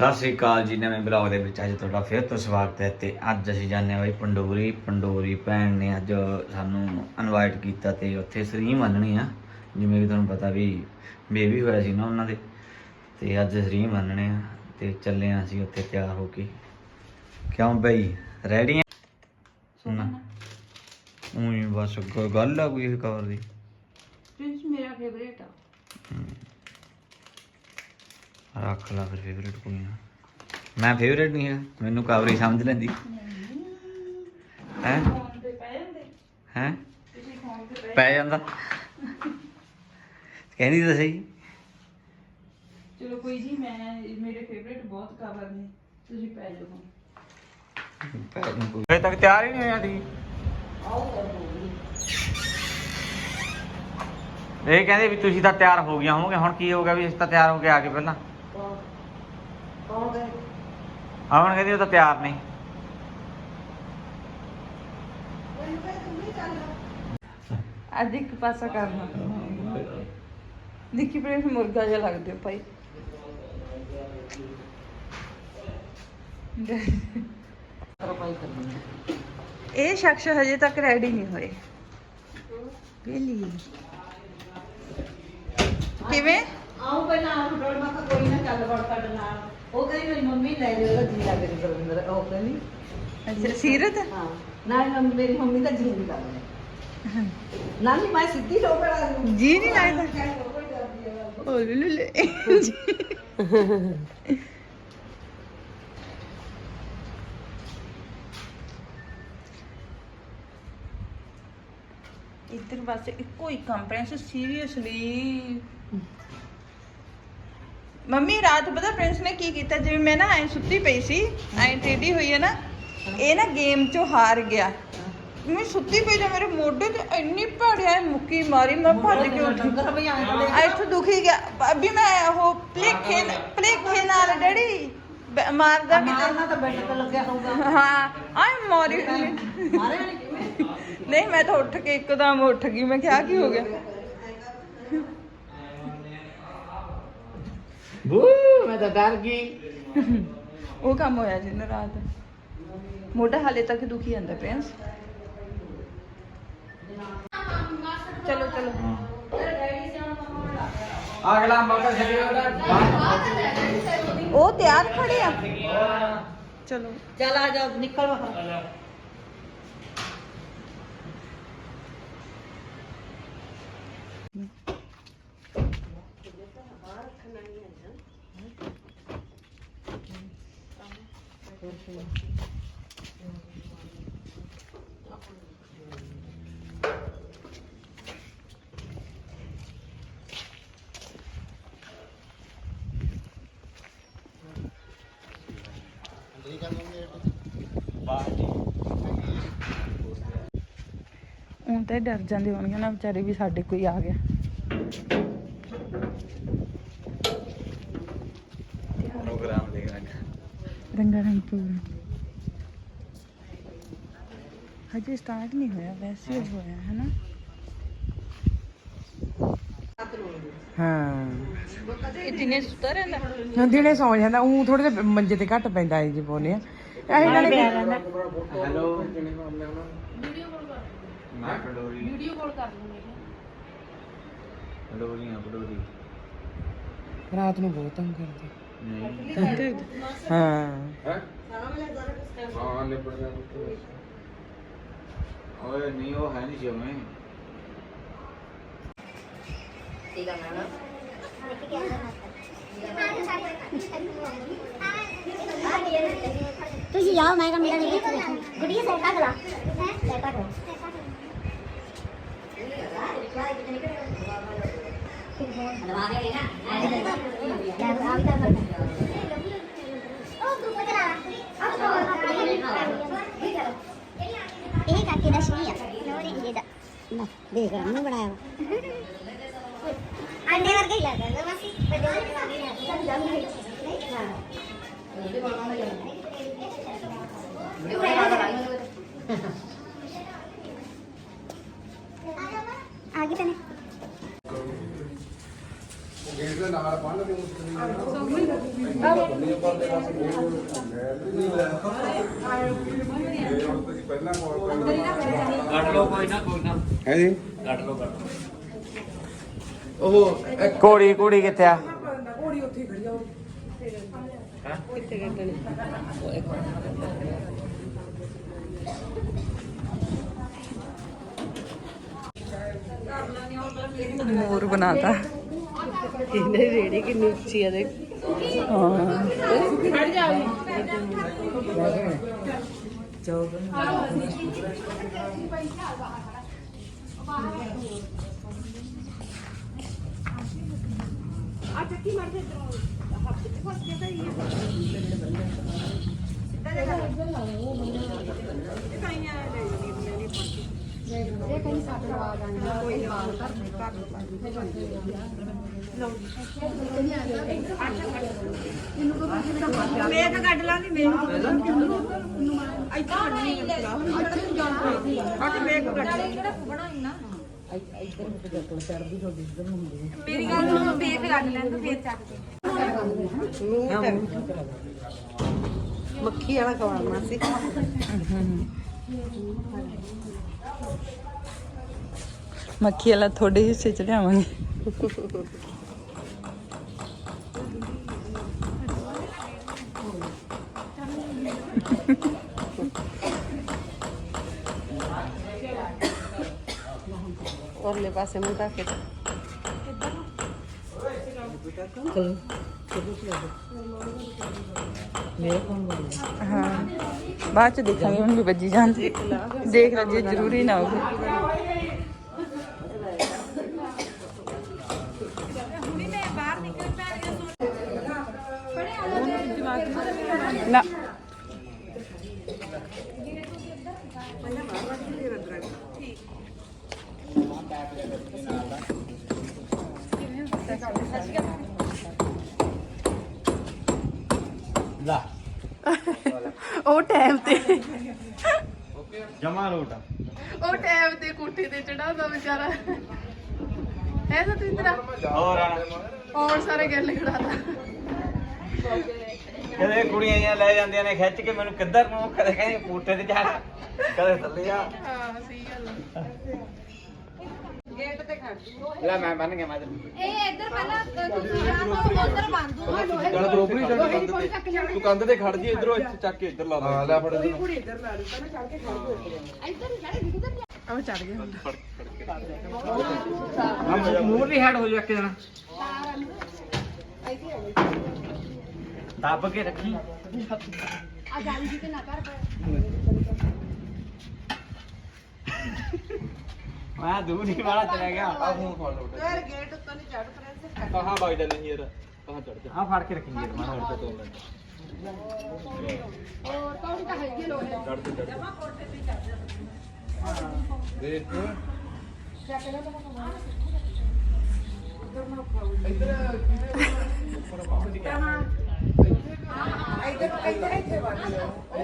ਸਤਿ ਸ੍ਰੀ ਅਕਾਲ ਜੀ ਨਵੇਂ ਬਲੌਗ ਦੇ ਵਿੱਚ ਅੱਜ ਤੁਹਾਡਾ ਫਿਰ ਤੋਂ ਸਵਾਗਤ ਹੈ ਤੇ ਅੱਜ ਅਸੀਂ ਜਾਂਦੇ ਹਾਂ ਬਈ ਪੰਡੋਰੀ ਪੰਡੋਰੀ ਭੈਣ ਨੇ ਅੱਜ ਸਾਨੂੰ ਇਨਵਾਈਟ ਕੀਤਾ ਤੇ ਉੱਥੇ ਸਰੀ ਮੰਨਣੀ ਆ। ਜਿਵੇਂ ਕਿ ਤੁਹਾਨੂੰ ਪਤਾ ਵੀ ਬੇਬੀ ਹੋਇਆ ਸੀ ਨਾ ਉਹਨਾਂ ਦੇ ਤੇ ਅੱਜ ਸਰੀ ਮੰਨਣੇ ਆ ਤੇ ਚੱਲੇ ਆ ਅਸੀਂ ਉੱਥੇ ਤਿਆਰ ਹੋ ਕੇ। ਕਿਉਂ ਬਈ? ਰੈਡੀ ਆ? ਨਾ। ਉਹੀ ਬਸ ਗੱਲ ਆ ਕੋਈ ਕਵਰ ਦੀ। ਪ੍ਰਿੰਸ ਮੇਰਾ ਫੇਵਰੇਟ ਆ। ਰੱਖ ਲਾ ਫਿਰ ਫੇਵਰੇਟ ਕੋਈ ਨਾ ਮੈਂ ਫੇਵਰੇਟ ਨਹੀਂ ਹੈ ਮੈਨੂੰ ਕਵਰੀ ਸਮਝ ਲੈਂਦੀ। ਹੈ? ਫੋਨ ਤੇ ਪੈ ਜਾਂਦੇ ਹੈ? ਤੁਸੀਂ ਫੋਨ ਤੇ ਪੈ ਜਾਂਦਾ। ਕਹਿੰਦੀ ਤਾਂ ਸਹੀ। ਚਲੋ ਕੋਈ ਜੀ ਮੈਂ ਮੇਰੇ ਫੇਵਰੇਟ ਬਹੁਤ ਕਵਰ ਨੇ ਤੁਸੀਂ ਪੈ ਜਾਓ ਹਜੇ ਤੱਕ ਤਿਆਰ ਹੀ ਨਹੀਂ ਹੋਇਆ ਸੀ ਇਹ ਕਹਿੰਦੇ ਵੀ ਤੁਸੀਂ ਤਾਂ ਤਿਆਰ ਹੋ ਗਿਆ ਹੋਵੋਗੇ ਹੁਣ ਕੀ ਹੋ ਗਿਆ ਵੀ ਅਸੀਂ ਤਾਂ ਤਿਆਰ ਹੋ ਕੇ ਆ ਗਏ ਪਹਿਲਾਂ? ਕੌਣ? ਗਏ? ਆਵਣ ਕਹਿੰਦੀ ਉਹ ਤਾਂ ਤਿਆਰ ਨਹੀਂ। ਅੱਜ ਇੱਕ ਪਾਸਾ ਕਰਨਾ। ਨਿੱਕੀ ਪ੍ਰਿੰਸ ਮੁਰਗਾ ਜਿਹਾ ਲੱਗਦੇ ਹੋ ਭਾਈ। ਇਹ ਸ਼ਖਸ ਹਜੇ ਤੱਕ ਰੈਡੀ ਨਹੀਂ ਹੋਏ। ਵੇਲੀ ਕਿਵੇਂ? ਆਉ ਪਹਿਲਾਂ ਆਪ ਡੋਲ ਮਾ ਕੋਈ ਨਾ ਚੱਲ ਵੜ ਕੱਢ ਨਾਲ। ਉਹ ਕਹਿੰਦੀ ਮੇਰੀ ਮੰਮੀ ਲੈ ਜਾਓ ਜੀ ਲੱਗ ਰਹੀ ਬਰਵਿੰਦਰ ਉਹ ਕਹਿੰਦੀ ਅੱਛਾ ਸੀਰਤ? ਹਾਂ। ਨਾ ਮੇਰੀ ਮੰਮੀ ਤਾਂ ਜੀ ਨਹੀਂ ਲੱਗਦੀ ਨਾਨੀ ਮੈਂ ਸਿੱਧੀ ਲੋਕੜਾ ਜੀ ਨਹੀਂ ਲੱਗਦਾ। ਓ ਲੁਲੇ। ਇੱਧਰ ਬਸ ਇੱਕੋ ਹੀ ਕੰਪਰੈਂਸ ਸੀਰੀਅਸਲੀ ਮੰਮੀ ਰਾਤ ਪਤਾ ਪ੍ਰਿੰਸ ਨੇ ਕੀ ਕੀਤਾ? ਜਿਵੇਂ ਮੈਂ ਨਾ ਐ ਸੁੱਤੀ ਪਈ ਸੀ ਐ ਟੇਢੀ ਹੋਈ ਹੈ ਨਾ ਇਹ ਨਾ ਗੇਮ ਚੋਂ ਹਾਰ ਗਿਆ। ਮੈਂ ਸੁੱਤੀ ਪਈ ਜਾਂ ਮੇਰੇ ਮੋਢੇ ਤੇ ਇੰਨੀ ਭੜਿਆ ਮੁੱਕੀ ਮਾਰੀ ਮੈਂ ਭੱਜ ਕੇ ਉੱਠੀ। ਵੀ ਆਏ ਤਾਂ ਆ ਇੱਥੋਂ ਦੁਖੀ ਗਿਆ। ਅਭੀ ਮੈਂ ਉਹ ਭਲੇਖੇ ਭਲੇਖੇ ਨਾਲ ਡੈਡੀ ਮਾਰਦਾ ਮਾਰਨਾ ਕਿਤੇ ਤਾਂ ਬੈੱਡ ਤੇ ਲੱਗਿਆ ਹੋਊਗਾ। ਹਾਂ ਆਏ ਮੋਰੀ ਮਾਰੇ ਨਹੀਂ ਮੈਂ ਤਾਂ ਉੱਠ ਕੇ ਇੱਕਦਮ ਉੱਠ ਗਈ। ਮੈਂ ਕਿਹਾ ਕੀ ਹੋ ਗਿਆ? ਬੂ ਮੈਂ ਤਾਂ ਡਰ ਗਈ। ਉਹ ਕੰਮ ਹੋਇਆ ਜਿੰਨ ਰਾਤ ਮੋਢਾ ਹਾਲੇ ਤੱਕ ਦੁਖੀ ਜਾਂਦਾ ਪ੍ਰਿੰਸ ਚਲੋ ਚਲੋ। ਅਗਲਾ ਮਗਰ ਛੱਡਿਓ ਉਹ ਤਿਆਰ ਖੜੇ ਆ। ਚਲੋ। ਚੱਲ ਆ ਜਾ ਨਿਕਲ। ਬਾਹਰ ਹੁਣ ਤਾਂ ਡਰ ਜਾਂਦੇ ਹੋਣਗੇ ਨਾ ਵਿਚਾਰੇ ਵੀ ਸਾਡੇ ਕੋਈ ਆ ਗਿਆ। ਪ੍ਰੋਗਰਾਮ ਦੇਖ ਰਹੇ ਰੰਗਾ ਰੰਗ ਪ੍ਰੋਗਰਾਮ ਹਜੇ ਸਟਾਰਟ ਨਹੀਂ ਹੋਇਆ ਵੈਸੇ ਹੀ ਹੋਇਆ ਹੈ ਨਾ ਹਾਂ। ਇਹ ਦਿਨੇ ਸੁੱਤਾ ਰਹਿੰਦਾ? ਹਾਂ, ਦਿਨੇ ਸੌ ਜਾਂਦਾ ਉਹ ਥੋੜੇ ਜਿਹਾ ਮੰਜੇ ਤੇ ਘੱਟ ਪੈਂਦਾ ਹੈ ਜੀ ਬੋਨੇ ਆ। ਇਹ ਨਾਲੇ ਹੈਲੋ। ਮੈਂ ਪੰਡੋਰੀ ਵੀਡੀਓ ਕਾਲ ਕਰ ਲੂੰਗੀ ਪੰਡੋਰੀ ਆ ਪੰਡੋਰੀ ਰਾਤ ਨੂੰ ਬਹੁਤ ਤੰਗ ਕਰਦੇ। ਨਹੀਂ ਹਾਂ। ਹਾਂ ਨਿਪਟ ਗਿਆ ਓਏ ਨਹੀਂ ਉਹ ਹੈ ਨਹੀਂ ਜਿਵੇਂ ਤੁਸੀਂ ਜਾਓ ਮੈਂ ਤਾਂ ਮੇਰਾ ਨਹੀਂ ਦੇਖਣਾ ਗੁੜੀਆ ਸੈਟ ਕਰ ਲਾ ਹੈ ਸੈਟ ਕਰ ਇਹ ਕਾਕੇ ਦਾ ਸ਼ਰੀ ਲੋਰੇ ਇਹਦਾ ਨਾ ਦੇਖ ਨੂੰ ਬਣਾਇਆ ਅੰਡੇ ਵਰਗਾ ਹੀ ਲੱਗਦਾ ਮਾਸੀ ਵੱਡੇ ਵੱਡੇ ਹਾਂ ਆ ਗਈ ਤਨੇ ਆਹ ਕੱਟ ਲਓ ਕੋਈ ਨਾ ਕੋਈ ਨਾ ਹੈ ਜੀ ਕੱਟ ਲਓ ਕੱਟ ਉਹ ਇੱਕ ਕੋੜੀ ਕੋੜੀ ਕਿੱਥੇ ਆ ਘੋੜੀ ਉੱਥੇ ਖੜੀ ਆ ਇਹ ਕਹੀਂ ਸਾਡਾ ਆਵਾਜ਼ ਆਉਂਦੀ ਕੋਈ ਆਵਾਜ਼ ਕਰ ਨਹੀਂ ਕਰ ਮੋਰ ਬਣਾਤਾ ਇਹਨੇ ਰੇੜੀ ਕਿੰਨੀ ਉੱਚੀ ਆ ਦੇਖ ਮੱਖੀ ਵਾਲਾ ਖਵਾਉਣਾ ਸੀ। ਮੱਖੀ ਵਾਲਾ ਤੁਹਾਡੇ ਹਿੱਸੇ ਚ ਲਿਆਵਾਂਗੇ। ਔਰਲੇ ਪਾਸੇ ਮੁੰਡਾ ਕੇ ਹਾਂ ਬਾਅਦ ਚ ਦੇਖਾਂਗੇ ਹੁਣ ਵੀ ਵੱਜੀ ਜਾਂਦੀ ਦੇਖ ਲੈ ਜੇ ਜ਼ਰੂਰੀ ਨਾ ਹੋਵੇ ਨਾ ਲਾ। ਉਹ ਟਾਈਮ ਤੇ। ਜਮਾ ਰੋਟ। ਉਹ ਟੈਬ ਤੇ ਕੋਠੇ ਤੇ ਚੜਾਉਂਦਾ ਵਿਚਾਰਾ। ਹੈ ਸਤਿੰਦਰਾ? ਹੋਰ ਆ ਔਰ ਸਾਰੇ ਗੱਲ ਖੜਾਦਾ ਕਦੇ ਕੁੜੀਆਂ ਜਿਹੀਆਂ ਲੈ ਜਾਂਦੀਆਂ ਨੇ ਖਿੱਚ ਕੇ ਮੈਨੂੰ ਕਿੱਧਰ ਨੂੰ ਕਦੇ ਕਹਿੰਦੇ ਪੂਟੇ ਤੇ ਜਾ ਕਦੇ ਥੱਲੇ ਆ। ਹਾਂ ਸਹੀ ਗੱਲ ਆ। ਲੈ ਮੈਂ ਬੰਨ ਗਿਆ ਮੈਂ ਇਹ ਇੱਧਰ ਪਹਿਲਾਂ ਤੁਸੀਂ ਆਹ ਉਧਰ ਬੰਦ ਦੋ ਚੱਲ ਬਰੋਬਰੀ ਚੱਲ ਕੰਧ ਤੇ। ਤੂੰ ਕੰਧ ਤੇ ਖੜ ਜੀ ਇਧਰੋਂ ਇੱਥੇ ਚੱਕ ਕੇ ਇੱਧਰ ਲਾ ਹਾਂ ਲੈ ਫੜ ਇੱਧਰ। ਲਾ ਦਿੱਤਾ ਨਾ ਚੜ ਕੇ ਖੜ ਗਏ ਇੱਧਰ। ਜਿਹੜੇ ਦਿਖਦੇ ਉਹ ਚੜ ਗਏ ਆ ਮੂੰਹ ਵੀ ਹੈਡ ਹੋ ਜਾ ਕੇ ਜਣਾ। ਦੱਬ ਕੇ ਰੱਖੀ। ਆ ਜਾਲੀ ਜੀ ਤੇ ਨਾ ਕਰ। ਮੈਂ ਦੂਰ ਹੀ ਵਾਲਾ ਚਲਾ ਗਿਆ। ਆ ਫੋਨ ਫੜ ਲਓ ਯਾਰ ਗੇਟ ਉੱਤੋਂ ਨਹੀਂ ਚੜ ਪਰੇ ਕਹਾਂ ਵਗ ਜਾ ਨਹੀਂ ਯਾਰ ਕਹਾਂ ਚੜ ਜਾ। ਆ ਫੜ ਕੇ ਰੱਖੀ ਯਾਰ ਮਾਰਾ ਹੋਰ ਤੋਂ ਔਰ ਕੌਣ ਤਾਂ ਹੈਗੀ ਲੋੜ ਚੜ ਤੇ ਚੜ ਦੇਖ। ਇੱਧਰ ਇੱਧਰ ਇੱਥੇ ਵੜ ਤਾਂ ਦੀ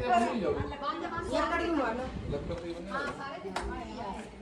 ਸਾਡੀ ਬੰਦ ਥੱਲੇ ਨਾ ਆਏ ਬਈ ਇਹ ਬੜਾ ਪਹਿਲਾਂ ਇੱਧਰ ਮਾਰਨ ਤੇਰੀ ਨਾ ਬੱਟ ਮੈਂ ਬੰਦ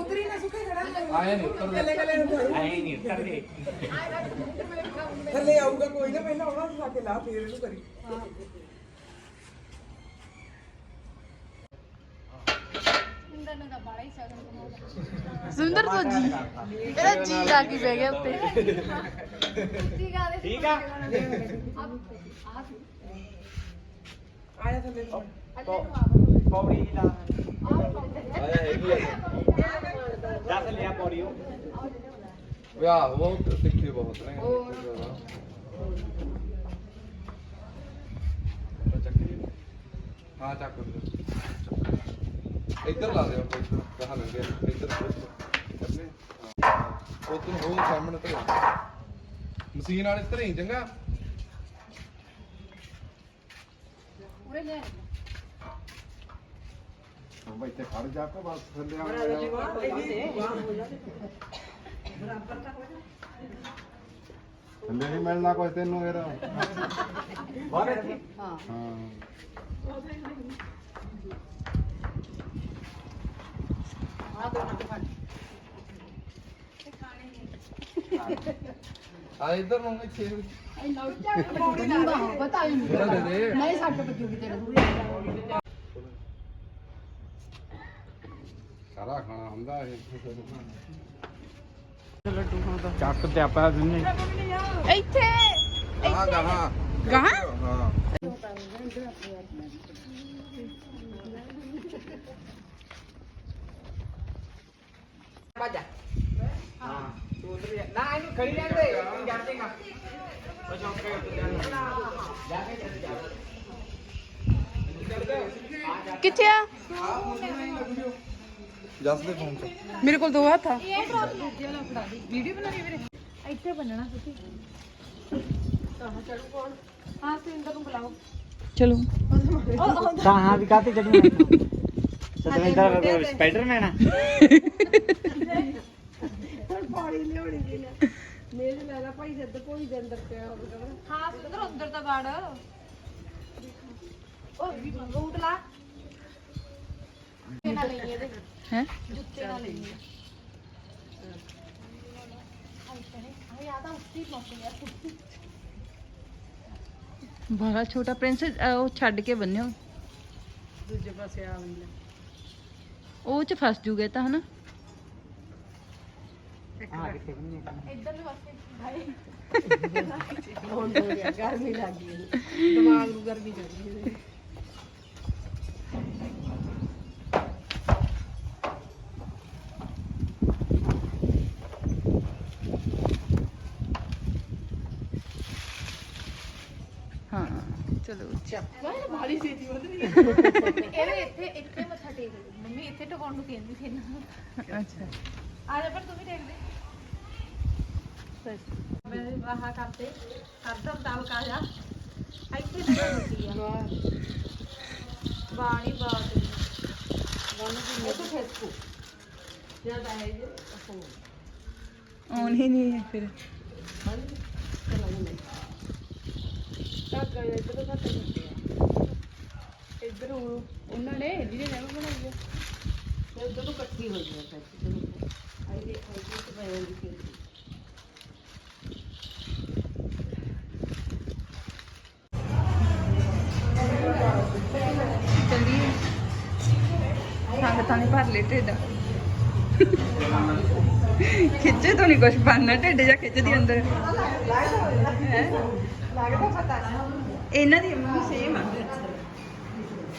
ਉਤਰੀ ਨਾ ਸੁੱਕੇ ਖੜਾ। ਆਏ ਨਹੀਂ ਉੱਤਰ ਕੱਲੇ ਕੱਲੇ ਨੂੰ। ਐ ਨਹੀਂ ਕਰਦੇ ਥੱਲੇ ਆਊਗਾ ਕੋਈ ਨਾ ਪਹਿਲਾਂ ਉਹਨਾਂ ਨੂੰ ਲਾ ਕੇ ਲਾ ਫੇਰ ਇਹਨੂੰ ਕਰੀ। ਸੁੰਦਰ ਤੋਂ ਜੀ। ਇਹਦਾ ਜੀ ਲਾ ਕੇ ਬਹਿ ਗਿਆ ਉੱਤੇ ਠੀਕ ਆ। ਆ ਜਾ ਥੱਲੇ ਨੂੰ ਪੌੜੀ ਹੀ ਲਾ ਆਇਆ ਹੈਗੀ ਆ ਦੱਸ ਲਿਆ ਪੌੜੀ ਉਹ ਵਿਆਹ ਉਹ ਤਿੱਖੇ ਬਹੁਤ ਨੇ। ਹਾਂ ਚੱਕ ਇੱਧਰ ਲਾ ਦੇ ਕਹਾਂ ਲੰਗੇ ਇੱਧਰ ਕਰਨੇ ਤੂੰ ਹੋ ਸਾਹਮਣੇ ਤੇ ਮਸ਼ੀਨ ਵਾਲੇ ਧਰੇ ਚੰਗਾ? ਹੁਣ ਇੱਥੇ ਖੜ ਜਾ ਕੇ ਬਸ ਥੱਲੇ ਆ। ਥੱਲੇ ਨਹੀਂ ਮਿਲਣਾ ਕੁਝ ਤੈਨੂੰ ਹਾਂ ਆ ਇਧਰ ਨੂੰ ਇੱਥੇ? ਪਤਾ ਹੀ। ਥੋੜਾ ਦੇ ਦੇ ਨਹੀਂ ਸੱਟ ਵੱਜੂਗੀ ਤੇਰੇ ਸਾਰਾ ਖਾਣਾ ਹੁੰਦਾ ਇਹ। ਚੱਕ ਤੇ ਆਪਾਂ ਦਿੰਨੇ। ਇੱਥੇ ਹਾਂ ਗਾਹਾਂ। ਗਾਹਾਂ? ਹਾਂ ਬਾਜਾ। ਹਾਂ। ਤੂੰ ਉਧਰ ਨਾ ਇਹਨੂੰ ਖੜੀ ਰਹਿਣ ਦੇ ਤੂੰ ਜਾ ਦੇਗਾ। ਕਿੱਥੇ ਆ ਜਸ ਦੇ ਫੋਨ ਤੇ ਮੇਰੇ ਕੋਲ ਦੋ ਹੱਥ ਆ ਵੀਡੀਓ ਬਣਾ ਰਹੀ ਵੀਰੇ ਇੱਥੇ ਬੰਨਣਾ ਤੁਸੀਂ ਹਾਂ ਸਿੰਦਰ ਨੂੰ ਬੁਲਾਓ ਚਲੋ ਤਾਂ ਹਾਂ ਵੀ ਕਾਤੇ ਚੜੂ ਸਤਵਿੰਦਰ ਸਪਾਈਡਰਮੈਨ ਆ ਹਾਂ ਸਿੰਦਰ ਅੰਦਰ ਦਾ ਗਾੜ ਉਹ ਰੂਟ ਲਾ। ਨਾ ਲਈਏ ਇਹਦੇ। ਹੈ? ਜੁੱਤੇ ਨਾ ਲਈਏ। ਬੜਾ ਛੋਟਾ ਪ੍ਰਿੰਸ ਉਹ ਛੱਡ ਕੇ ਬੰਨਿਓ। ਦੂਜੇ ਪਾਸੇ ਆ ਵੰਦੇ ਉਹ ਚ ਫਸ ਜੂਗੇ ਤਾਂ ਹਨਾ? ਹੁਣ ਹੋ ਗਿਆ ਗਰਮੀ ਲੱਗ ਗਈ ਇਹਨੂੰ। ਦਿਮਾਗ ਨੂੰ ਗਰਮੀ ਚੜੀ ਇਹਦੇ। ਹਾਂ ਚਲੋ। ਬਾਲੀ ਛੇਤੀ ਵਧਦੀ ਇਹਦੇ ਇੱਥੇ ਇੱਥੇ ਮੱਥਾ ਟੇਕ ਦੇ ਮੰਮੀ ਇੱਥੇ ਟਿਕਾਉਣ ਨੂੰ ਕਹਿੰਦੀ ਸੀ ਨਾ। ਅੱਛਾ। ਆ ਜਾ ਪਰ ਤੂੰ ਵੀ ਟੇਕ ਦੇ। ਮੈਂ ਆਹ ਕਰਤੇ ਕਰਦਾ ਮੁਤਾਬਕ ਆ ਜਾ। ਇੱਥੇ ਤੇ ਹੁੰਦੀ ਆ। ਬਾਣੀ ਬਾਤ ਇਹ ਤਾਂ ਫੇਸਬੁੱਕ ਜ਼ਿਆਦਾ ਹੈ ਜੀ ਆਉਣ ਨਹੀਂ ਹੈ ਫਿਰ। ਧਾਗਾ ਇੱਧਰ ਤੋਂ ਘੱਟ ਇੱਧਰ ਉਹ ਉਹਨਾਂ ਨੇ ਜਿਹਨੇ ਨਵਾਂ ਬਣਾਈ ਆ। ਉਧਰ ਨੂੰ ਇਕੱਠੀ ਹੋ ਗਈ ਹੈ ਆਈ ਦੇ ਆਈ ਦੇ ਤੇ ਹੋਈ ਸੀ ਚੱਲੀਏ ਸੰਗਤਾਂ ਨੇ ਭਰ ਲਏ ਢਿੱਡ। ਖਿੱਚੇ ਤੋਂ ਨਹੀਂ ਕੁਝ ਬਣਨਾ ਢਿੱਡ ਜਾਂ ਖਿੱਚਦੀ ਅੰਦਰ। ਹੈਂ? ਇਹਨਾਂ ਦੀ ਮੰਮੀ ਸੇਮ ਆ।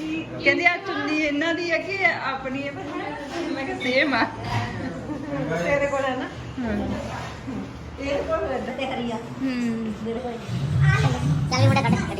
ਕਹਿੰਦੇ ਆ ਚੁੰਨੀ ਇਹਨਾਂ ਦੀ ਹੈ ਕਿ ਆਪਣੀ ਹੈ ਪਰ ਮੈਂ ਕਿਹਾ ਸੇਮ ਆ। ਤੇਰੇ ਕੋਲ ਹੈ ਨਾ? ਤੇਰੇ ਕੋਲ ਤੇ ਹਰੀਆ ਹੂੰ। ਮੇਰੇ ਕੋਲ ਚੱਲ ਮੁੰਡਾ ਕੱਢ ਕੱਢ।